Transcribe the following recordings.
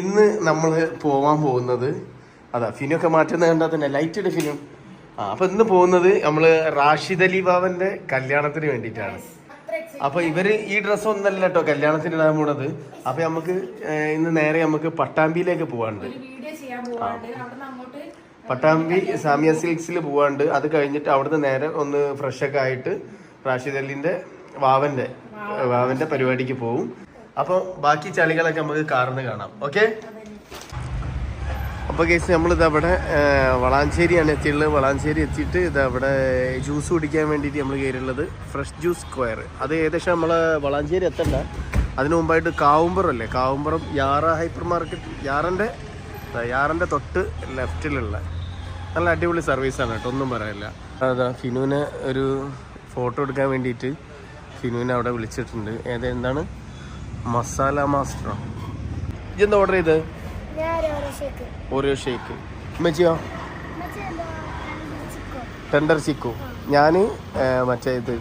ഇന്ന് നമ്മൾ പോവാൻ പോകുന്നത് അതാ ഫിനൊക്കെ മാറ്റുന്ന കണ്ടാൽ തന്നെ ലൈറ്റ് ഇട് ഫിനു ആ അപ്പൊ ഇന്ന് പോകുന്നത് നമ്മൾ റാഷിദ് അലി ബാബന്റെ കല്യാണത്തിന് വേണ്ടിയിട്ടാണ്. അപ്പൊ ഇവർ ഈ ഡ്രസ്സ് ഒന്നല്ല കേട്ടോ കല്യാണത്തിന് ഇടാൻ പോണത്. അപ്പൊ നമുക്ക് ഇന്ന് നേരെ നമുക്ക് പട്ടാമ്പിയിലേക്ക് പോവാണ്ട് പട്ടാമ്പി സാമിയ സിൽക്സിൽ പോവാണ്ട് അത് കഴിഞ്ഞിട്ട് അവിടുന്ന് നേരെ ഒന്ന് ഫ്രഷ് ഒക്കെ ആയിട്ട് റാഷിദ് അലിന്റെ വാവന്റെ വാവന്റെ പരിപാടിക്ക് പോവും. അപ്പൊ ബാക്കി ചളികളൊക്കെ നമുക്ക് കാർന്ന് കാണാം. ഓക്കെ അപ്പൊ കേസ് നമ്മളിത് അവിടെ വളാഞ്ചേരിയാണ് എത്തിയുള്ളത്. വളാഞ്ചേരി എത്തിയിട്ട് ഇത് അവിടെ ജ്യൂസ് കുടിക്കാൻ വേണ്ടിയിട്ട് നമ്മൾ കയറിയുള്ളത് ഫ്രഷ് ജ്യൂസ് സ്ക്വയർ അത് ഏകദേശം നമ്മൾ വളാഞ്ചേരി എത്തണ്ട. അതിനു മുമ്പായിട്ട് കാവുമ്പുറം അല്ലേ? കാവുമ്പുറം യാറ ഹൈപ്പർ മാർക്കറ്റ് യാറന്റെ യാറന്റെ തൊട്ട് ലെഫ്റ്റിലുള്ള നല്ല അടിപൊളി സർവീസാണ് കേട്ടോ ഒന്നും പറയാനില്ല. അതാ ഫിനുവിനെ ഒരു ഫോട്ടോ എടുക്കാൻ വേണ്ടിയിട്ട് ഫിനുവിനെ അവിടെ വിളിച്ചിട്ടുണ്ട്. ഏത് എന്താണ്? മസാല മാസ്റ്റർ ഇതെന്താ ഓർഡർ ചെയ്ത്? ഓരോ ഷേക്ക് ഉമ്മച്ചിയോ? ടെൻഡർ ചിക്കു ഞാൻ മറ്റേ ഇത്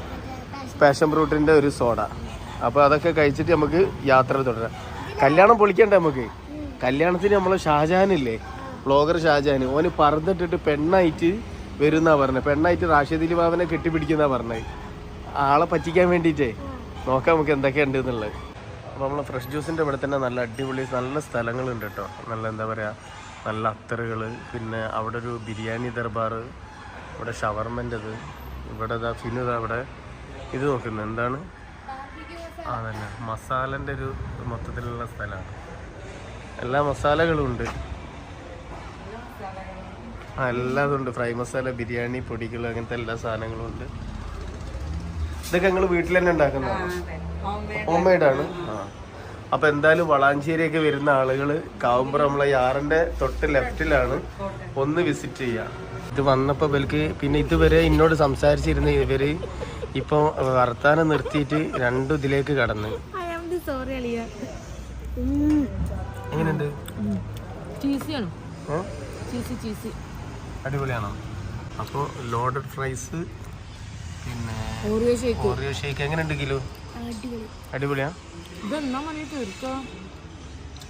പാഷൻ ഫ്രൂട്ടിന്റെ ഒരു സോഡ അപ്പോൾ അതൊക്കെ കഴിച്ചിട്ട് നമുക്ക് യാത്ര തുടരാം. കല്യാണം പൊളിക്കണ്ട നമുക്ക്? കല്യാണത്തിന് നമ്മൾ ഷാജഹാനില്ലേ ബ്ലോഗർ ഷാജഹാൻ. ഓന് പറന്നിട്ടിട്ട് പെണ്ണായിട്ട് വരുന്നാ പറഞ്ഞത് പെണ്ണായിട്ട് റാഷിദിലി ബാബനെ കെട്ടിപ്പിടിക്കുന്ന പറഞ്ഞത് ആളെ പറ്റിക്കാൻ വേണ്ടിയിട്ടേ. നോക്കാം നമുക്ക് എന്തൊക്കെയുണ്ട് എന്നുള്ളത്. അപ്പോൾ നമ്മൾ ഫ്രഷ് ജ്യൂസിന്റെ ഇവിടെ തന്നെ നല്ല അടിപൊളി നല്ല സ്ഥലങ്ങളുണ്ട് കേട്ടോ. നല്ല എന്താ പറയുക നല്ല അത്തറുകൾ പിന്നെ അവിടെ ഒരു ബിരിയാണി ദർബാർ ഇവിടെ ഷവർമന്റെത് ഇവിടെ ഇതാ ഫിനു ഇതാ അവിടെ ഇത് നോക്കുന്നത് എന്താണ്? ആ തന്നെ മസാലന്റെ ഒരു മൊത്തത്തിലുള്ള സ്ഥലമാണ്. എല്ലാ മസാലകളും ഉണ്ട്. ആ എല്ലാതും ഉണ്ട്. ഫ്രൈ മസാല ബിരിയാണി പൊടികൾ അങ്ങനത്തെ എല്ലാ സാധനങ്ങളും ഉണ്ട്. ഇതൊക്കെ ഞങ്ങൾ വീട്ടിൽ തന്നെ ഉണ്ടാക്കുന്നതാണ്? ഹോം മെയ്ഡാണ് ആ അപ്പൊ എന്തായാലും വളാഞ്ചേരിയൊക്കെ വരുന്ന ആളുകൾ കാവുമ്പറ നമ്മളെ യാറിന്റെ തൊട്ട് ലെഫ്റ്റിലാണ് ഒന്ന് വിസിറ്റ് ചെയ്യാം. ഇത് വന്നപ്പോ ഇവർക്ക് പിന്നെ ഇതുവരെ എന്നോട് സംസാരിച്ചിരുന്ന ഇവർ ഇപ്പൊ വർത്താനം നിർത്തിയിട്ട് രണ്ടു ഇതിലേക്ക് കടന്ന്. എങ്ങനെയുണ്ട്? അടിപൊളിയാണോ? അപ്പോൾ ലോഡഡ് ഫ്രൈസ് പിന്നെ ഓറിയോ ഷേക്ക് എങ്ങനെയുണ്ട് കിലോ? അടിപൊളിയാ? ഇതെന്നാ മണി തീർക്കോ?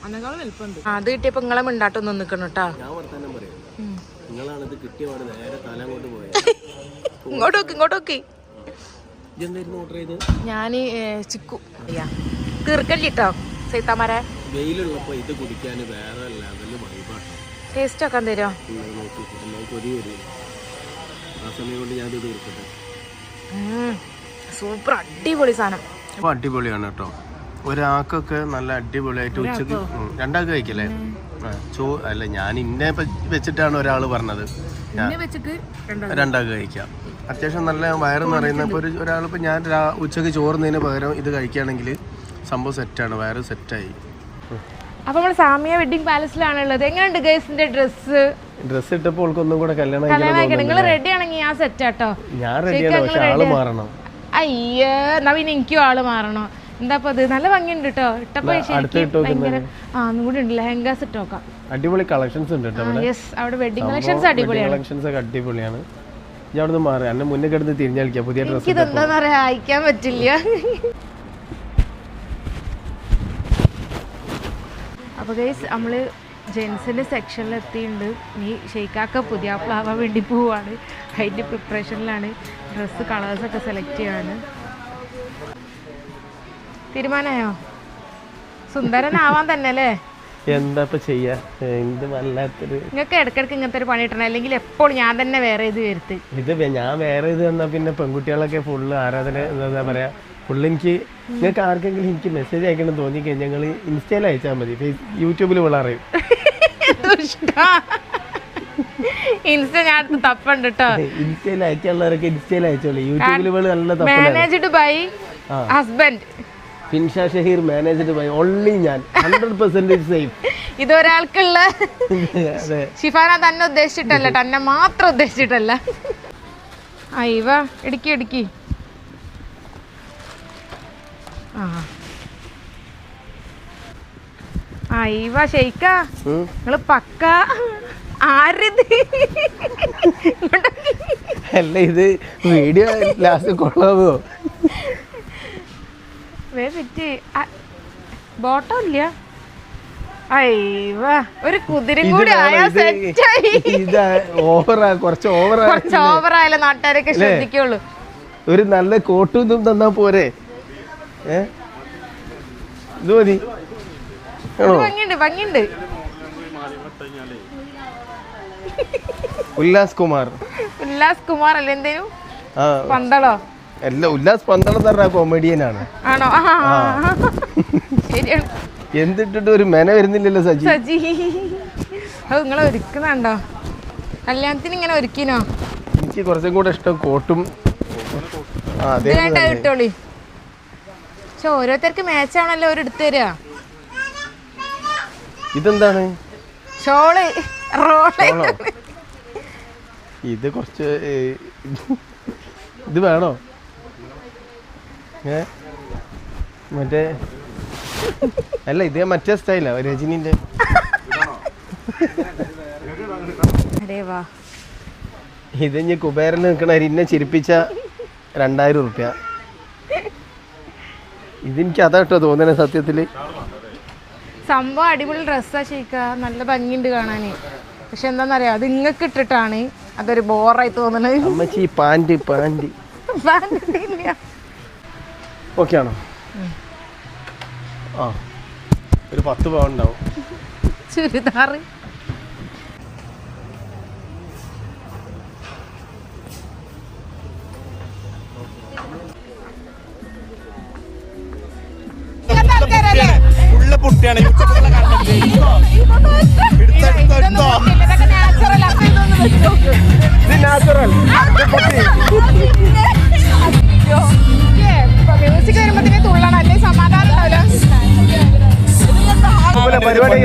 അന്നേക്കാളും വലുപ്പമുണ്ട്. അത് കിട്ടിയപ്പോ നിങ്ങളെ മിണ്ടാട്ടൊന്നും നിക്കണം കേട്ടാ ഞാൻ നേരെ തല അങ്ങോട്ട് പോയത് ഇങ്ങോട്ട് നോക്കി ഇങ്ങോട്ട് നോക്കി. ഞാൻ ചിക്കു. അയ്യാ. തീർക്കല്ലിട്ടോ സൈത്താമാരെ. വെയിലുള്ളപ്പോൾ ഇത് കുടിക്കാൻ വേറെ ലെവൽ വൈബാട്ടോ ടേസ്റ്റ് ഒക്കെ തരുമോ ഞാൻ സൂപ്പർ അടിപൊളി സാധനം. അപ്പോൾ അടിപൊളിയാണ് കേട്ടോ. ഒരാൾക്കൊക്കെ നല്ല അടിപൊളിയായിട്ട് ഉച്ചയ്ക്ക് രണ്ടാൾക്ക് കഴിക്കല്ലേ? ചോ അല്ല ഞാൻ ഇന്നെ വെച്ചിട്ടാണ് ഒരാൾ പറഞ്ഞത്. രണ്ടാൾക്ക് കഴിക്കാം. അത്യാവശ്യം നല്ല വയറെന്ന് പറയുന്ന ഇപ്പോൾ ഒരു ഒരാളിപ്പോൾ ഞാൻ ഉച്ചയ്ക്ക് ചോറുന്നതിന് പകരം ഇത് കഴിക്കുകയാണെങ്കിൽ സംഭവം സെറ്റാണ് വയറ് സെറ്റായി. അപ്പൊ നമ്മൾ സാമിയ വെഡിങ് പാലസിലാണ് ഉള്ളത് എങ്ങനെയുണ്ട് ഗേഴ്സിന്റെ ഡ്രസ്സ് ഡ്രസ് ഇട്ടപ്പോൾ ഒന്നും കൂടെ കല്യാണം നിങ്ങൾ റെഡി ആണെങ്കിൽ ഞാൻ സെറ്റ് ആട്ടോ ഞാൻ റെഡിയാണ് പക്ഷെ ആൾ മാറണം. അയ്യോ എന്നാ പിന്നെ എനിക്കും ആൾ മാറണോ. എന്താ ഇപ്പൊ ഇത്? നല്ല ഭംഗിയുണ്ട് കേട്ടോ ഇട്ടപ്പോ ഭയങ്കര ആ ഒന്നും കൂടി ഉണ്ട്. ലെഹങ്കാസ് ഇട്ടോക്കാം അടിപൊളി കളക്ഷൻസ് ഉണ്ട് യെസ് അവിടെ വെഡിങ് കളക്ഷൻസ് അടിപൊളിയാണ്. കളക്ഷൻസ് ഒക്കെ അടിപൊളിയാണ്. ഞാൻ അവിടെ മാറി. എന്നെ മുന്നേ കിടന്ന് തിരിഞ്ഞളിക്കാം പുതിയ ഡ്രസ്സ് ഇതെന്താന്ന് പറയാ അയക്കാൻ പറ്റില്ല. അപ്പൊ ഗൈസ് നമ്മൾ ജെൻസിന്റെ സെക്ഷനിൽ എത്തിയിട്ടുണ്ട്. നീ ഷെയ്ക്കാക്ക പുതിയ ആവാൻ വേണ്ടി പോവാണ്. അതിന്റെ പ്രിപ്പറേഷനിലാണ് ഡ്രസ്സ് കളേഴ്സൊക്കെ സെലക്ട് ചെയ്യാണ്. തീരുമാനമായോ? സുന്ദരനാവാൻ തന്നെ അല്ലേ? എന്താ ഇപ്പൊ ചെയ്യാ? എന്ത് വല്ലാത്തൊരു നിങ്ങൾക്ക് ഇടയ്ക്കിടയ്ക്ക് ഇങ്ങനത്തെ ഒരു പണി കിട്ടണം അല്ലെങ്കിൽ എപ്പോൾ ഞാൻ തന്നെ വേറെ ഇത് വരുത്ത്. ഇത് ഞാൻ വേറെ ഇത് തന്നാ പിന്നെ പെൺകുട്ടികളൊക്കെ ഫുള്ള് ആരാധന എന്താ പറയാ ഫുള്ള് എനിക്ക് നിങ്ങൾക്ക് ആർക്കെങ്കിലും എനിക്ക് മെസ്സേജ് അയക്കണം തോന്നി കഴിഞ്ഞാൽ ഞങ്ങൾ ഇൻസ്റ്റയിൽ അയച്ചാൽ മതി. യൂട്യൂബിൽ വിളറിയും ഇൻസ്റ്റ ഞാൻ തപ്പുണ്ട് കേട്ടോ ഇൻസ്റ്റയിൽ അയക്കാനുള്ളവരൊക്കെ ഇൻസ്റ്റയിൽ അയച്ചോളൂ. യൂട്യൂബിൽ നല്ല managed by husband Finsha Shaheer managed by only ഞാൻ. ഹൺഡ്രഡ് പെർസെന്റേജ് സേഫ് ഇതൊരാൾക്കുള്ള ഷിഫാന തന്നെ ഉദ്ദേശിച്ചിട്ടല്ല തന്നെ മാത്രം ഉദ്ദേശിച്ചിട്ടല്ല. അയ്യവ ഇടുക്കി ഇടുക്കി ആ. അയ്യവ ഷെയ്ക്ക ഉം. നിങ്ങൾ പക്ക ആരിത്? അല്ല ഇത് വീഡിയോ ലാസ്റ്റ് കൊള്ളാമോ? വേ ബോട്ടം ഇല്ല. ഒരു കുതിര കൂടി ഓവറാ കുറച്ച് ഓവറാ കുറച്ച് നാട്ടുകാരൊക്കെ ശ്രദ്ധിക്കുള്ളൂ. ഒരു നല്ല കോട്ടും തന്നാ പോരെ. ഏ? ഇത് മതി. ഭംഗിയുണ്ട് ഭംഗിയുണ്ട്. ഉല്ലാസ് കുമാർ. ഉല്ലാസ് കുമാർ അല്ലേ എന്തേലും പന്തളോ? അല്ല ഉല്ലാസ് പന്തളം പറഞ്ഞ കോമഡിയനാണ് ആണോ. ശരിയാണ്. എന്തിട്ടിട്ട് ഒരു മെന വരുന്നില്ലല്ലോ സജി. സജി. അത് നിങ്ങളെ ഒരുക്കുന്നുണ്ടോ? കല്യാണത്തിന് ഇങ്ങനെ ഒരുക്കിനോ? എനിക്ക് കുറച്ചും കൂടെ ഇഷ്ടം കോട്ടും. വേണ്ട പക്ഷെ ഓരോരുത്തർക്ക് മാച്ചാണല്ലോ ഒരു എടുത്തു തരിക ഇതെന്താണ്? ഷോൾ. റോൾ. ഇത് കുറച്ച് ഇത് വേണോ? ഏ? മറ്റേ അല്ല ഇത് മറ്റേ സ്റ്റൈലാ രജനീന്റെ. ഇത് ഇനി കുബേരൻ നിൽക്കണ ഇന്നെ ചിരിപ്പിച്ച രണ്ടായിരം ഉറുപ്യ ഇതെനിക്ക് അതാട്ടോ തോന്നണേ സത്യത്തിൽ. സംഭവം അടിപൊളി ഡ്രസ്സാ ശരിക്ക. നല്ല ഭംഗിയുണ്ട് കാണാന്. പക്ഷെ എന്താന്നറിയാ? അത് ഇങ്ങക്ക് ഇട്ടിട്ടാണ് അതൊരു ബോറായി തോന്നണത്. അമ്മച്ചി പാന്റ് പാന്റ് ഇല്ല ഓക്കെ ആണോ? ആ. ഒരു പത്ത് പവൻ ഉണ്ടാവും. ചുരിദാറ്. മ്യൂസിക് വരുമ്പോ തുള്ളണം അല്ലേ സമാധാനം ഉണ്ടാവില്ല പരിപാടി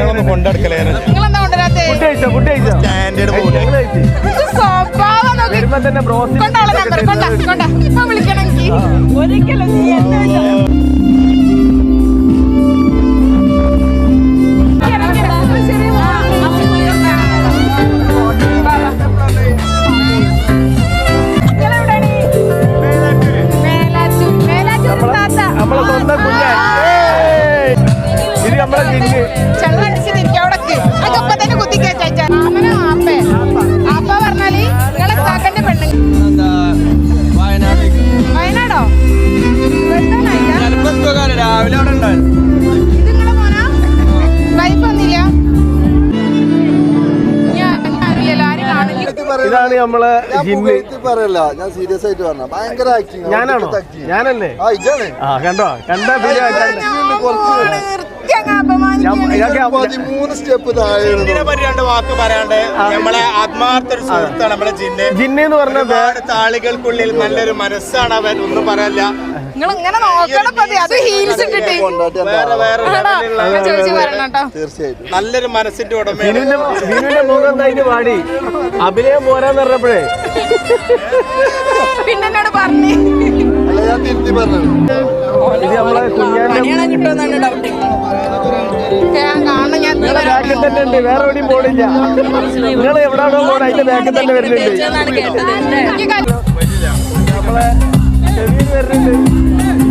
ഇതാണ് നമ്മളെ ജിന്ന് പറയല്ല ഞാൻ സീരിയസ് ആയിട്ട് പറഞ്ഞ ഭയങ്കര ആക്ടിങ് ഞാനാണോ? ഞാനല്ലേ? ആ ഇജാണ്. ആ കണ്ടോ? കണ്ട പിന്നെ നിർത്തി അങ്ങ് അപമാനിക്കുകയാണ്. പതിമൂന്ന് സ്റ്റെപ്പ് താഴെയാണ് ഇതിനെ പറ്റി വാക്ക് പറയാണ്ട് നമ്മളെ ആത്മാർത്ഥ ഒരു നമ്മളെ ജിന്നെ. ജിന്ന് എന്ന് പറഞ്ഞ താളികൾക്കുള്ളിൽ നല്ലൊരു മനസ്സാണ് അവൻ. ഒന്നും പറയല്ല. നിങ്ങൾ ഇങ്ങനെ നോക്കണം പതി? അത് ഹീൽസ് ഇട്ടിട്ട്. വേറെ വേറെ ഞാൻ ചോദിച്ചു പറയണം കേട്ടോ തീർച്ചയായിട്ടും. നല്ലൊരു മനസ്സിന്റെ ഉടമയാണ്. ബിനുവിന്റെ ബിനുവിന്റെ മുഖം പാടി അഭിനയം പോരാന്ന് പറഞ്ഞപ്പോഴേ. പിന്നെ എന്നോട് പറഞ്ഞു. അല്ല ഞാൻ തിരുത്തി പറഞ്ഞത്. ഇത് നമ്മളെ കുഞ്ഞാന്റെ ഞാൻ കാണണം ഞാൻ ഇന്ന് വരാം. ബാക്കിൽ തന്നെ ഉണ്ട് വേറെ എവിടെയും പോണില്ല. നിങ്ങൾ എവിടെയാണോ പോണ അതിന്റെ ബാക്കിൽ തന്നെ വരുന്നുണ്ട്. കല്ല്- നമ്മളെ ചെവിയിൽ വരുന്നുണ്ട്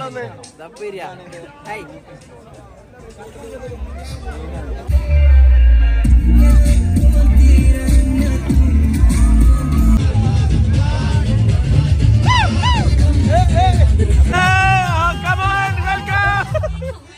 dum biryani hi Hey, hey! Oh, come on, welcome!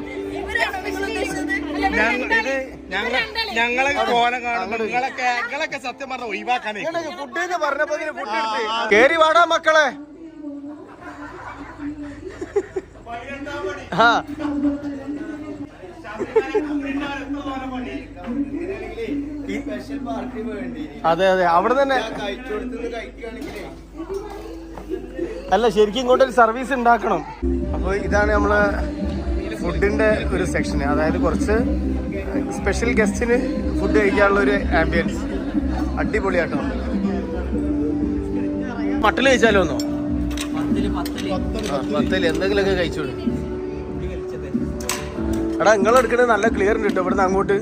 ഇത്. ഞങ്ങളെ കോലം കാണുമ്പോ നിങ്ങളൊക്കെ നിങ്ങളൊക്കെ സത്യം പറഞ്ഞ ഒഴിവാക്കാനേ. ഫുഡ് പറഞ്ഞപ്പോ കേറി വാടാ മക്കളെ. ആ. അതെ അതെ അവിടെ തന്നെ. അല്ല ശരിക്കും ഇങ്ങോട്ടൊരു സർവീസ് ഉണ്ടാക്കണം. അപ്പോൾ ഇതാണ് നമ്മൾ ഫുഡിന്റെ ഒരു സെക്ഷൻ അതായത് കുറച്ച് സ്പെഷ്യൽ ഗസ്റ്റിന് ഫുഡ് കഴിക്കാനുള്ള ഒരു ആംബിയൻസ് അടിപൊളിയാട്ടോ. മട്ടൽ കഴിച്ചാലോ ഒന്നോ പത്തൽ എന്തെങ്കിലുമൊക്കെ കഴിച്ചോളൂ എടാ നിങ്ങൾ എടുക്കണത് നല്ല ക്ലിയർ ഉണ്ട് കേട്ടോ. ഇവിടുന്ന് അങ്ങോട്ട്.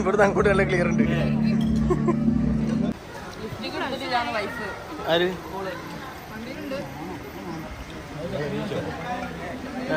ഇവിടുന്ന് അങ്ങോട്ട് നല്ല ക്ലിയർ ഉണ്ട്. ആര്? ആ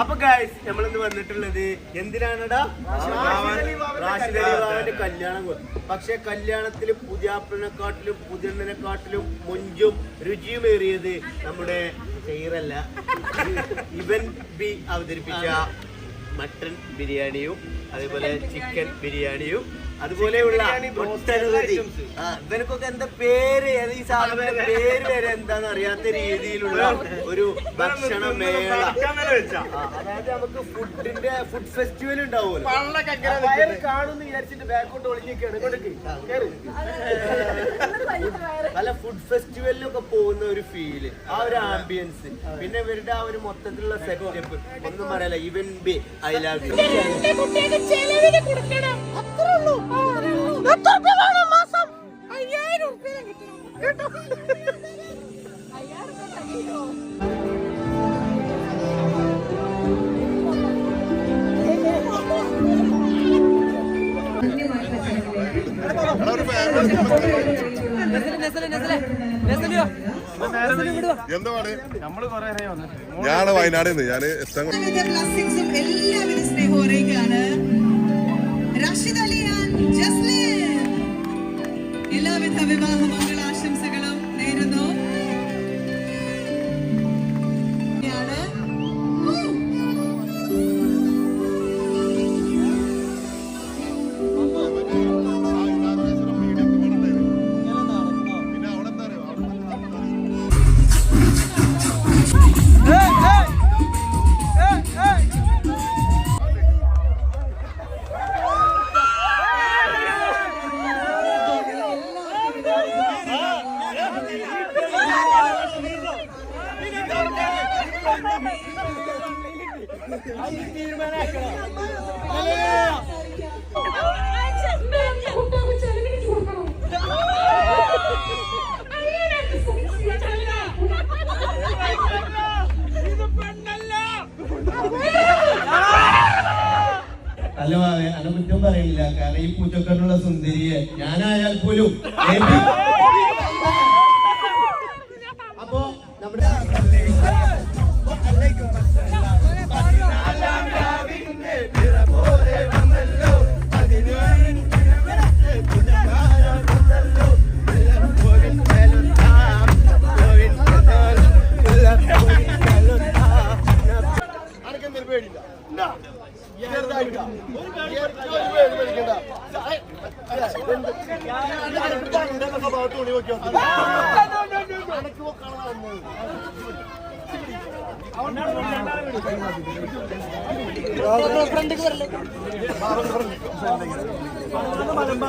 അപ്പൊ ഗൈസ് നമ്മളിന്ന് വന്നിട്ടുള്ളത് എന്തിനാണടാ? റാഷിദ് അലി ബാബാന്റെ കല്യാണം. പക്ഷെ കല്യാണത്തിൽ പുതിയാപ്പിളിനെക്കാട്ടിലും പുതിയണ്ണിനെക്കാട്ടിലും മൊഞ്ചും രുചിയുമേറിയത് നമ്മുടെ ചെയറല്ല ഇവൻ ബി അവതരിപ്പിച്ച മട്ടൺ ബിരിയാണിയും അതേപോലെ ചിക്കൻ ബിരിയാണിയും. അതുപോലെയുള്ള ഒട്ടനവധി. ആ, ഇവനക്കൊക്കെ എന്താ പേര്? ഈ സാധനത്തിന്റെ പേര് വരെ എന്താന്ന് അറിയാത്ത രീതിയിലുള്ള ഒരു ഭക്ഷണ മേള അതായത് നമുക്ക് ഫുഡിന്റെ ഫുഡ് ഫെസ്റ്റിവൽ ഉണ്ടാവുമല്ലോ. കാണുന്നു വിചാരിച്ചിട്ട് ബാക്കോട്ട് ഒളിഞ്ഞിരിക്കുകയാണ് അല്ല കേറ്. നല്ല ഫുഡ് ഫെസ്റ്റിവലിലൊക്കെ പോകുന്ന ഒരു ഫീൽ ആ ഒരു ആംബിയൻസ് പിന്നെ ഇവരുടെ ആ ഒരു മൊത്തത്തിലുള്ള സെറ്റപ്പ് ഒന്നും പറയല ഇവൻ ബി ഐ ലാവ് യു എത്ര ഉറുപ്പ്യ വേണം മാസം അയ്യായിരം ഉറുപ്പ്യ കേട്ടോ ഞാനാണ് വയനാട് നിന്ന് ഞാൻ എല്ലാവിധ സ്നേഹം എല്ലാവിധ রাশিদ আলিয়ান জাসলিন এলাবে বিবাহ মঙ্গল এমপি